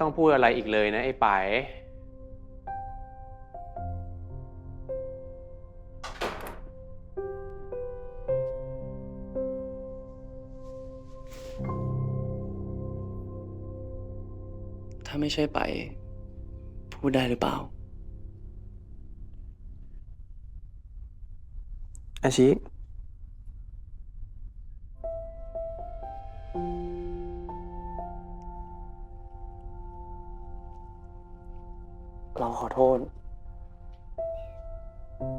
ต้องพูดอะไรอีกเลยนะไอ้ไปายถ้าไม่ใช่ไป พูดได้หรือเปล่า อาชิ เราขอโทษ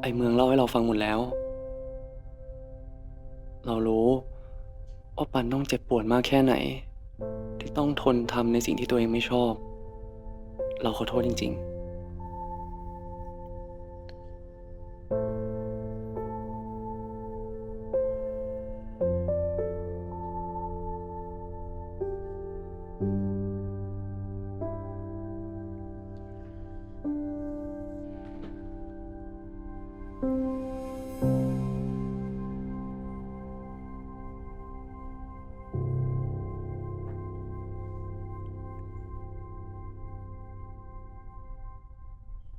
ไอเมืองเล่าให้เราฟังหมดแล้ว เรารู้ว่าปันต้องเจ็บปวดมากแค่ไหน ที่ต้องทนทำในสิ่งที่ตัวเองไม่ชอบ เราขอโทษจริง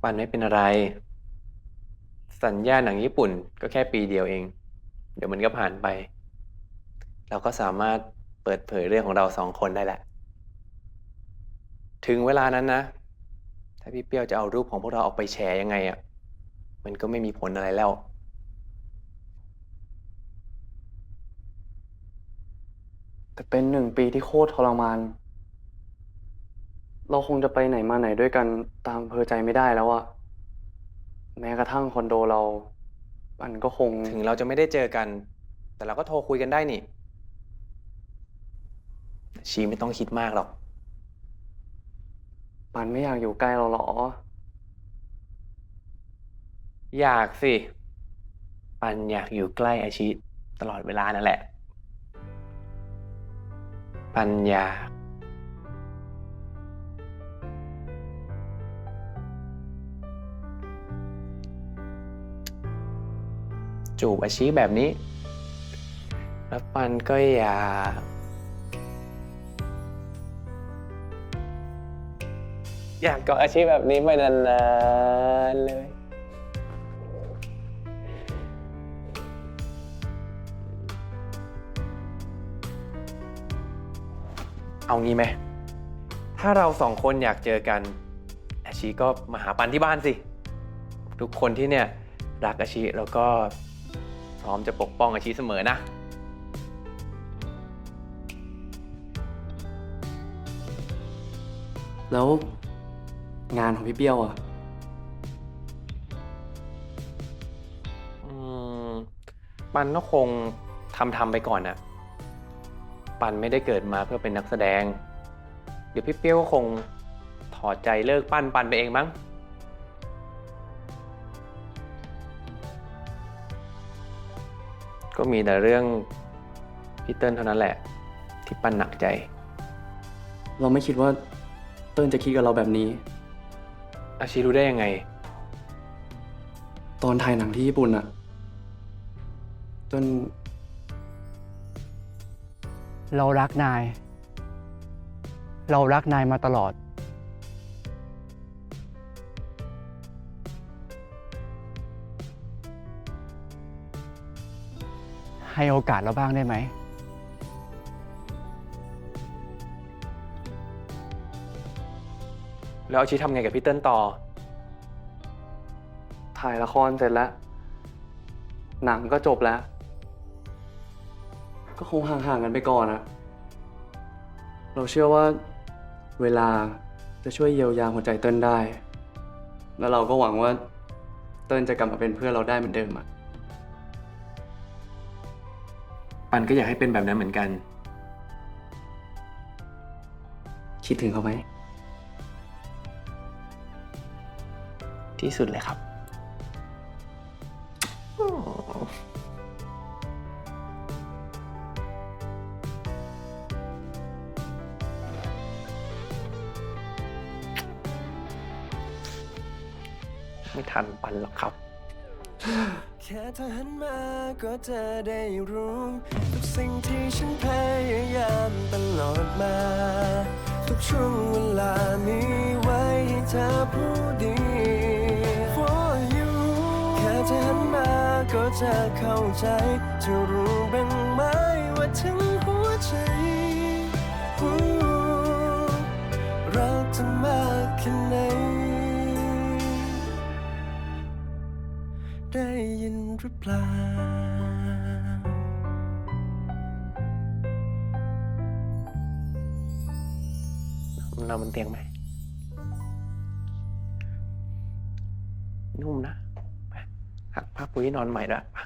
ปันไม่เป็นอะไร สัญญาหนังญี่ปุ่นก็แค่ปีเดียวเอง เดี๋ยวมันก็ผ่านไป เราก็สามารถเปิดเผยเรื่องของเราสองคนได้แหละ ถึงเวลานั้นนะ ถ้าพี่เปี้ยวจะเอารูปของพวกเราออกไปแชร์ยังไงอะ่ะ มันก็ไม่มีผลอะไรแล้วๆแต่เป็นหนึ่งปีที่โคตรทรมาน เราคงจะไปไหนมาไหนด้วยกันตามอำเพอใจไม่ได้แล้วอะแม้กระทั่งคอนโดเรา มันก็คง ถึงเราจะไม่ได้เจอกัน แต่เราก็โทรคุยกันได้นี่ ชีไม่ต้องคิดมากหรอกปันไม่อยากอยู่ใกล้เราหรอ อยากสิ ปันอยากอยู่ใกล้อาชิตลอดเวลานั่นแหละ ปันอยาก จูบอาชิแบบนี้ แล้วปันก็อยากอยากเกาะอาชีพแบบนี้ไปนานๆเลย เอางี้ไหม ถ้าเราสองคนอยากเจอกันอาชีก็มาหาปันที่บ้านสิ ทุกคนที่เนี่ยรักอาชีแล้วก็พร้อมจะปกป้องอาชีเสมอนะ แล้วงานของพี่เปี้ยวอะ อืมปันก็คงทำทำไปก่อนนะ ปันไม่ได้เกิดมาเพื่อเป็นนักแสดง เดี๋ยวพี่เปี้ยวก็คงถอดใจเลิกปั้นปันไปเองมั้ง ก็มีแต่เรื่องพี่เติ้ลเท่านั้นแหละ ที่ปันหนักใจ เราไม่คิดว่าเติ้ลจะคิดกับเราแบบนี้ อาชีรู้ได้ยังไง ตอนถ่ายหนังที่ญี่ปุ่นอะเติ้ล เรารักนาย เรารักนายมาตลอด ให้โอกาสเราบ้างได้ไหม แล้วอาชีทำไงกับพี่เติ้ลต่อ ถ่ายละครเสร็จแล้ว หนังก็จบแล้ว ก็คงห่างๆกันไปก่อนอะเราเชื่อว่าเวลาจะช่วยเยียวยาหัวใจเติ้ลได้ แล้วเราก็หวังว่าเติ้ลจะกลับมาเป็นเพื่อนเราได้เหมือนเดิมอะปันก็อยากให้เป็นแบบนั้นเหมือนกัน คิดถึงเขาไหม ที่สุดเลยครับ ไม่ทันปันหรอกครับ แค่เธอหันมาก็จะได้รู้ทุกสิ่งที่ฉันพยายามตลอดมา ทุกช่วงเวลามีไว้ให้เธอผู้ดี for you แค่เธอหันมาก็จะเข้าใจเธอรู้บ้างไหมว่าทั้งหัวใจรักเธอมากแค่ไหน ยินหรือเปล่า นอนบนเตียงไหม นุ่มนะไปหักผ้าปุ้ยนอนใหม่ด้วยไป